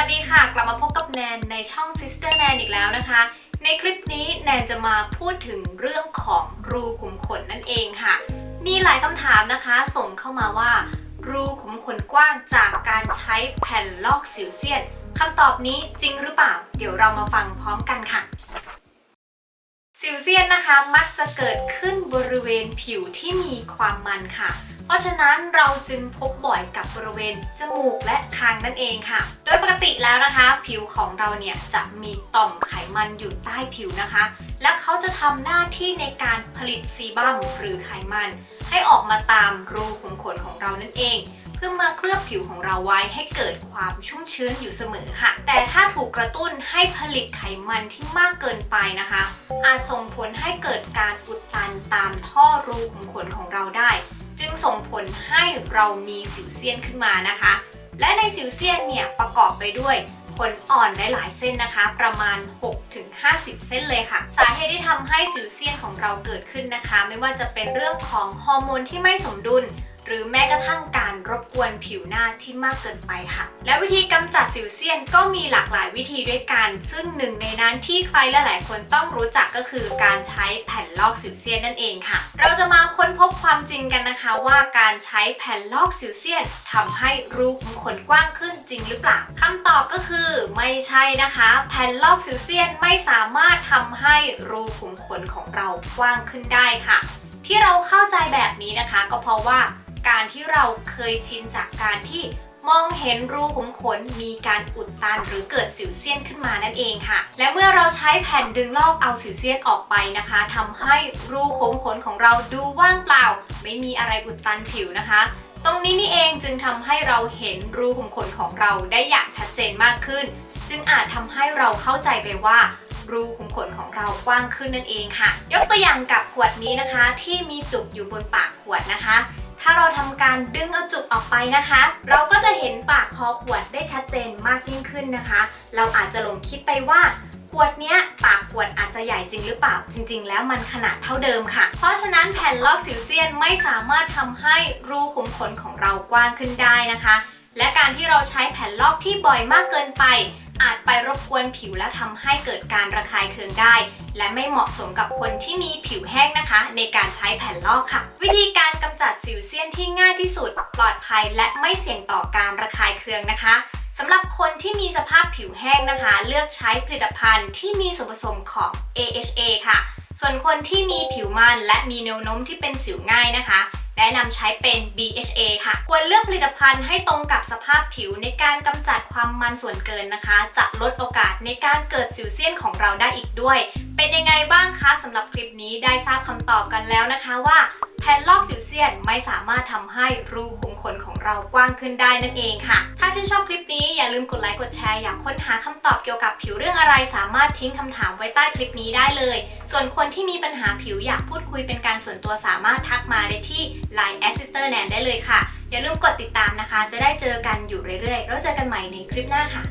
วัสดีค่ะ กลับมาพบกับแนนในช่อง Sister แนนอีกแล้วนะคะ ในคลิปนี้แนนจะมาพูดถึงเรื่องของรูขุมขนนั่นเองค่ะ มีหลายคำถามนะคะ ส่งเข้ามาว่า รูขุมขนกว้างจากการใช้แผ่นลอกสิวเซียนคำตอบนี้จริงหรือเปล่า เดี๋ยวเรามาฟังพร้อมกันค่ะ สิวเซียนนะคะมักจะเกิดขึ้นบริเวณผิวที่มีความมันค่ะ เพราะฉะนั้นเราจึงพบบ่อยกับบริเวณจมูกและคางนั่นเองค่ะ โดยปกติแล้วนะคะ ผิวของเราเนี่ยจะมีต่อมไขมันอยู่ใต้ผิวนะคะ และเขาจะทำหน้าที่ในการผลิตซีบัมหรือไขมัน ให้ออกมาตามรูขุมขนของเรานั่นเอง เพื่อมาเคลือบผิวของเราไว้ให้เกิดความชุ่มชื้นอยู่เสมอค่ะ แต่ถ้าถูกกระตุ้นให้ผลิตไขมันที่มากเกินไปนะคะ อาจส่งผลให้เกิดการอุดตันตามท่อรูขุมขนของเราได้ จึงส่งผลให้เรามีสิวเซียนขึ้นมานะคะ และในสิวเซียนเนี่ยประกอบไปด้วยขนอ่อนหลายๆเส้นนะคะ ประมาณ 6-50 เส้นเลยค่ะ สาเหตุที่ทำให้สิวเซียนของเราเกิดขึ้นนะคะ ไม่ว่าจะเป็นเรื่องของฮอร์โมนที่ไม่สมดุล หรือแม้กระทั่งการรบกวนผิวหน้าที่มากเกินไปค่ะ และวิธีกำจัดสิวเซียนก็มีหลากหลายวิธีด้วยกัน ซึ่งหนึ่งในนั้นที่ใครหลายๆคนต้องรู้จักก็คือการใช้แผ่นลอกสิวเซียนนั่นเองค่ะ เราจะมาค้นพบความจริงกันนะคะว่าการใช้แผ่นลอกสิวเซียนทำให้รูขุมขนกว้างขึ้นจริงหรือเปล่าคำตอบก็คือไม่ใช่นะคะ แผ่นลอกสิวเซียนไม่สามารถทำให้รูขุมขนของเรากว้างขึ้นได้ค่ะ ที่เราเข้าใจแบบนี้นะคะ ก็เพราะว่า การที่เราเคยชินจากการที่มองเห็นรูขุมขนมีการอุดตันหรือเกิดสิวเซียนขึ้นมานั่นเองค่ะ และเมื่อเราใช้แผ่นดึงลอกเอาสิวเซียนออกไปนะคะทำให้รูขุมขนของเราดูว่างเปล่า ไม่มีอะไรอุดตันผิวนะคะ ตรงนี้นี่เองจึงทำให้เราเห็นรูขุมขนของเราได้อย่างชัดเจนมากขึ้น จึงอาจทำให้เราเข้าใจไปว่ารูขุมขนของเรากว้างขึ้นนั่นเองค่ะ ยกตัวอย่างกับขวดนี้นะคะ ที่มีจุกอยู่บนปากขวดนะคะ ถ้าเราทำการดึงเอาจุกออกไปนะคะ เราก็จะเห็นปากคอขวดได้ชัดเจนมากยิ่งขึ้นนะคะ เราอาจจะหลงคิดไปว่าขวดเนี้ยปากขวดอาจจะใหญ่จริงหรือเปล่า จริง ๆ แล้วมันขนาดเท่าเดิมค่ะ เพราะฉะนั้นแผ่นลอกสิวเซียนไม่สามารถทำให้รูขุมขนของเรากว้างขึ้นได้นะคะ และการที่เราใช้แผ่นลอกที่บ่อยมากเกินไป อาจไปรบกวนผิวและทำให้เกิดการระคายเคืองได้ และไม่เหมาะสมกับคนที่มีผิวแห้งนะคะ ในการใช้แผ่นลอกค่ะ วิธีการกำจัดสิวเซียนที่ง่ายที่สุด ปลอดภัยและไม่เสี่ยงต่อการระคายเคืองนะคะสำหรับคนที่มีสภาพผิวแห้งนะคะ เลือกใช้ผลิตภัณฑ์ที่มีส่วนผสมของ AHA ค่ะ ส่วนคนที่มีผิวมันและมีแนวโน้มที่เป็นสิวง่ายนะคะ แนะนำใช้เป็น BHA ค่ะ ควรเลือกผลิตภัณฑ์ให้ตรงกับสภาพผิวในการกำจัดความมันส่วนเกินนะคะ จะลดโอกาสในการเกิดสิวเซียนของเราได้อีกด้วย เป็นยังไงบ้างคะสำหรับคลิปนี้ได้ทราบคำตอบกันแล้วนะคะว่าแผ่นลอกสิวเซียนไม่สามารถทำให้รูขุมขนของเรากว้างขึ้นได้นั่นเองค่ะาชื่นชอบคลิปนี้อย่าลืมกดไลค์กดแชร์อยากค้นหาคำตอบเกี่ยวกับผิวเรื่องอะไรสามารถทิ้งคำถามไว้ใต้คลิปนี้ได้เลย ส่วนคนที่มีปัญหาผิวอยากพูดคุยเป็นการส่วนตัวสามารถทักมาได้ที่ Line a s s i s t e r n a n ได้เลยค่ะ อย่าลืมกดติดตามนะคะ จะได้เจอกันอยู่เรื่อยๆ แล้วเจอกันใหม่ในคลิปหน้าค่ะ